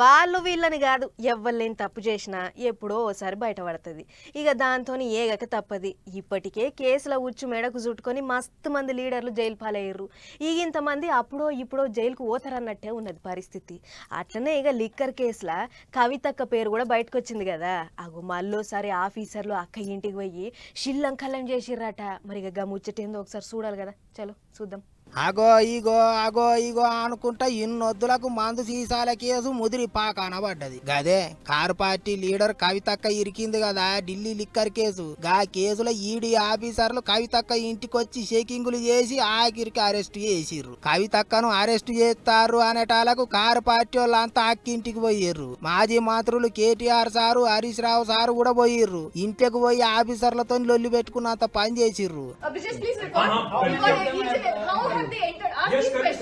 వాళ్ళు వీళ్ళని కాదు ఎవ్వలేని తప్పు చేసినా ఎప్పుడో ఓసారి బయటపడుతుంది. ఇక దాంతో ఏగక తప్పది. ఇప్పటికే కేసుల ఉచ్చు మెడకు చుట్టుకొని మస్తు మంది లీడర్లు జైలు పాలయ్యారు ఇక ఇంతమంది అప్పుడో ఇప్పుడో జైలుకు పోతారన్నట్టే ఉన్నది పరిస్థితి. అట్లనే ఇక లిక్కర్ కేసుల కవితక్క పేరు కూడా బయటకు వచ్చింది కదా. అగో మళ్ళోసారి ఆఫీసర్లు అక్క ఇంటికి పోయి షిల్లంకల్లం చేసిర్రట. మరి ఇక గా ముచ్చటేందో ఒకసారి చూడాలి కదా. చలో చూద్దాం. అగో ఇగో అగో ఇగో అనుకుంటా ఇన్నొద్దులకు మందు సీసాల కేసు ముదిరి పాకాన పడ్డది గదే కారు పార్టీ లీడర్ కవితక్క ఇరికింది కదా ఢిల్లీ లిక్కర్ కేసు. గా కేసులో ఈడీ ఆఫీసర్లు కవితక్క ఇంటికొచ్చి షేకింగులు చేసి ఆఖరికి అరెస్ట్ చేసిర్రు. కవితక్కను అరెస్ట్ చేస్తారు అనేటాలకు కారు పార్టీ వాళ్ళంతా అక్కింటికి పోయిర్రు. మాజీ మంత్రులు కేటీఆర్ సారు హరీష్ రావు సారు కూడా పోయిర్రు. ఇంటికి పోయి ఆఫీసర్లతో లొల్లి పెట్టుకున్నంత పని చేసిర్రు.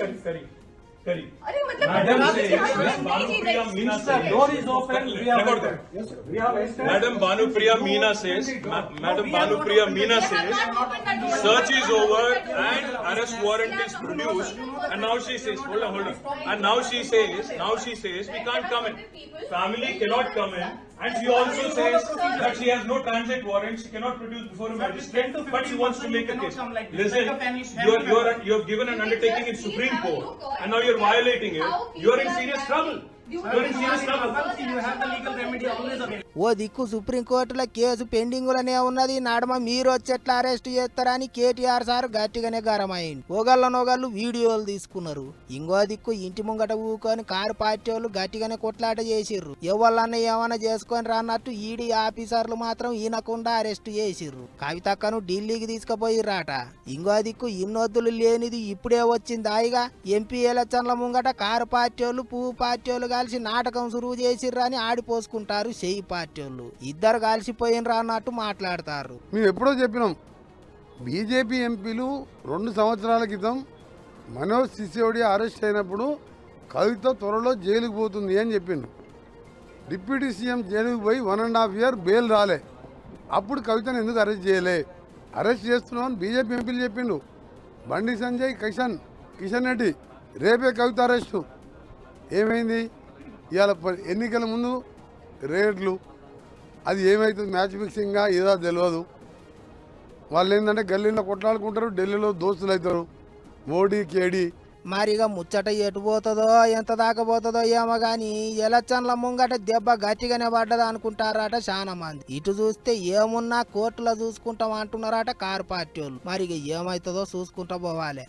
करी, questions. करी, करी, करी. अरे मतलब Madam Abhijit, says, how Miss have Banu they Priya entered? Meena Sir, says, door is open. We have Record entered. that. Yes, sir. We have entered. Madam Banu Priya Meena says, Ma- Madam Banu Priya Meena They have says, not opened that door. search is They have over opened that door. and arrest warrant is produced. And now she says, hold on, hold on. And now she says, now she says, we can't come in. Family cannot come in. And she also says that she has no transit warrant, she cannot produce before a magistrate, but she wants to make a case. Listen, you're, you're, you're given an undertaking in Supreme Court, and now you're violating it. You're in serious trouble. You're in serious trouble. ఓ దిక్కు సుప్రీంకోర్టులో case పెండింగులనే ఉన్నది. నడమ మీరు వచ్చేట్లా arrest చేస్తారని KTR sir గట్టిగానే గరమైంది ఒకళ్ళ నొగళ్ళు వీడియోలు తీసుకున్నారు. ఇంకో దిక్కు ఇంటి ముంగట ఊకొని కారు పార్టీ వాళ్ళు గట్టిగానే కొట్లాట చేసిర్రు. ఎవళ్ళన్నా ఏమైనా చేసుకొని రానట్టు ఈడీ ఆఫీసర్లు మాత్రం ఈనకుండా అరెస్ట్ చేసిర్రు. కవితక్కను ఢిల్లీకి తీసుకుపోయిర్రాట. ఇంకో దిక్కు ఇన్నొద్దులు లేనిది ఇప్పుడే వచ్చింది హాయిగా ఎంపీ ఎలక్షన్ల ముంగట కారు పార్టీ వాళ్ళు పువ్వు పార్టీ వాళ్ళు కలిసి నాటకం సురువు చేసిర్రు అని ఆడిపోసుకుంటారు చేయి పార్టీ వాళ్ళు ఇద్దరు కలిసిపోయినరా అన్నట్టు మాట్లాడతారు. మేము ఎప్పుడో చెప్పినాం బీజేపీ ఎంపీలు రెండు సంవత్సరాల క్రితం మనోజ్ సిసోడియా అరెస్ట్ అయినప్పుడు కవిత త్వరలో జైలుకు పోతుంది అని చెప్పిండు. డిప్యూటీ సీఎం జైలుకు పోయి one and half year bail రాలే. అప్పుడు కవితను ఎందుకు అరెస్ట్ చేయలే? అరెస్ట్ చేస్తున్నామని బీజేపీ ఎంపీలు చెప్పిండు. బండి సంజయ్ కిషన్ కిషన్ రెడ్డి రేపే కవిత అరెస్టు. ఏమైంది? ఇవాళ ఎన్నికల ముందు రేట్లు అది ఏమవుతుంది మ్యాచ్ ఫిక్సింగ్గా ఏదో తెలియదు వాళ్ళు ఏంటంటే గల్లీలో కొట్లాడుకుంటారు ఢిల్లీలో దోస్తులు అవుతారు మోడీ కేడీ. మరిగా ముచ్చట ఎటు పోతుందో ఎంత దాకా పోతుందో ఏమో గాని ఎలక్షన్ల ముంగట దెబ్బ గట్టిగానే పడ్డదా అనుకుంటారట చాలా మంది. ఇటు చూస్తే ఏమున్నా కోర్టులో చూసుకుంటాం అంటున్నారట కారు పార్టీ వాళ్ళు. మరిగా ఏమవుతుందో చూసుకుంటా పోవాలి.